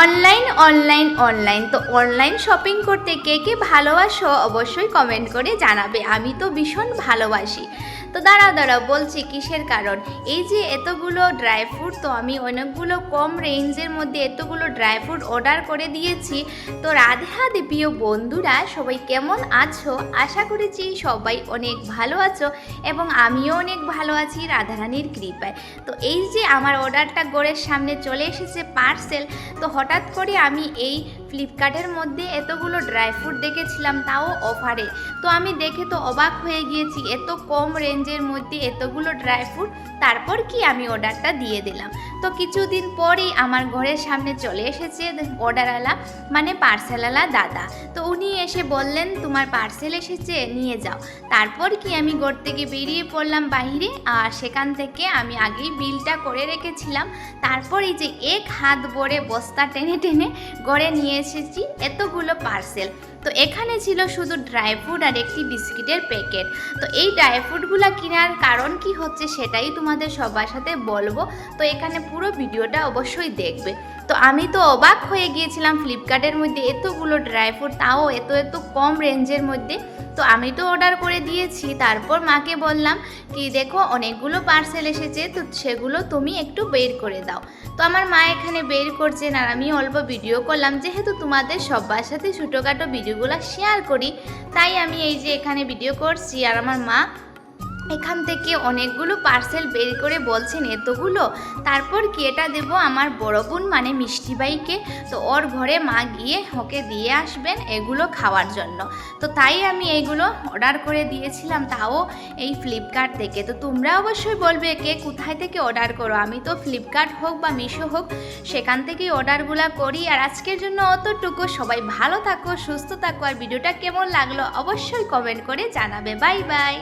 Online online online তো online shopping করতে কে কে ভালোবাসো অবশ্যই কমেন্ট করে জানাবে। আমি তো ভীষণ ভালোবাসি। তো দাঁড়াও দাঁড়াও, বলছি কিসের কারণ? এই যে এতগুলো ড্রাই ফ্রুট তো আমি অনেকগুলো কম রেঞ্জের মধ্যে এতগুলো ড্রাই ফ্রুট অর্ডার করে দিয়েছি। তো রাধে রাধে প্রিয় বন্ধুরা, সবাই কেমন আছো? আশা করেছি সবাই অনেক ভালো আছো এবং আমিও অনেক ভালো আছি রাধারানীর কৃপায়। তো এই যে আমার অর্ডারটা গড়ের সামনে চলে এসেছে পার্সেল তো হঠাৎ করে আমি এই ফ্লিপকার্টের মধ্যে এতগুলো ড্রাই ফ্রুট দেখেছিলাম, তাও অফারে। তো আমি দেখে তো অবাক হয়ে গিয়েছি, এত কম রেঞ্জের মধ্যে এতগুলো ড্রাই ফ্রুট, তারপর কি আমি অর্ডারটা দিয়ে দিলাম? তো কিছুদিন পরেই আমার ঘরের সামনে চলে এসেছে অর্ডারওয়ালা মানে পার্সেলওয়ালা দাদা। তো উনি এসে বললেন, তোমার পার্সেল এসেছে, নিয়ে যাও। তারপর কি আমি ঘর থেকে বেরিয়ে পড়লাম বাইরে আর সেখান থেকে আমি আগেই বিলটা করে রেখেছিলাম। তারপর এই যে এক হাত ভরে বস্তা টেনে টেনে ঘরে নিয়ে এসেছি এতগুলো পার্সেল তো এখানে ছিল শুধু ড্রাই ফ্রুট আর একটি বিস্কিটের প্যাকেট। তো এই ড্রাই ফ্রুটগুলো কেনার কারণ কি হচ্ছে সেটাই তোমাদের সবার সাথে বলব। তো এখানে পুরো ভিডিওটা অবশ্যই দেখবে। তো আমি তো অবাক হয়ে গিয়েছিলাম ফ্লিপকার্টের মধ্যে এতগুলো ড্রাই ফ্রুট, তাও এত এত কম রেঞ্জের মধ্যে। তো আমি তো অর্ডার করে দিয়েছি, তারপর মাকে বললাম কি দেখো অনেকগুলো পার্সেল এসেছে, তো সেগুলো তুমি একটু বের করে দাও। তো আমার মা এখানে বের করছেন আর আমি অল্প ভিডিও করলাম, যেহেতু তোমাদের সবার সাথে ছোটোখাটো ভিডিওগুলো শেয়ার করি। তাই আমি এই যে এখানে ভিডিও করছি আর আমার মা এখান থেকে অনেকগুলো পার্সেল বের করে বলছেন, এতগুলো? তারপর কি এটা দেবো আমার বড় বোন মানে মিষ্টিবাইকে তো ওর ঘরে মা গিয়ে ওকে দিয়ে আসবেন এগুলো খাওয়ার জন্য। তো তাই আমি এইগুলো অর্ডার করে দিয়েছিলাম, তাও এই ফ্লিপকার্ট থেকে। তো তোমরা অবশ্যই বলবে কে কোথায় থেকে অর্ডার করো? আমি তো ফ্লিপকার্ট হোক বা মিশো হোক, সেখান থেকেই অর্ডারগুলো করি। আর আজকের জন্য অতটুকু। সবাই ভালো থাকো, সুস্থ থাকো। আর ভিডিওটা কেমন লাগল অবশ্যই কমেন্ট করে জানাবে। Bye bye.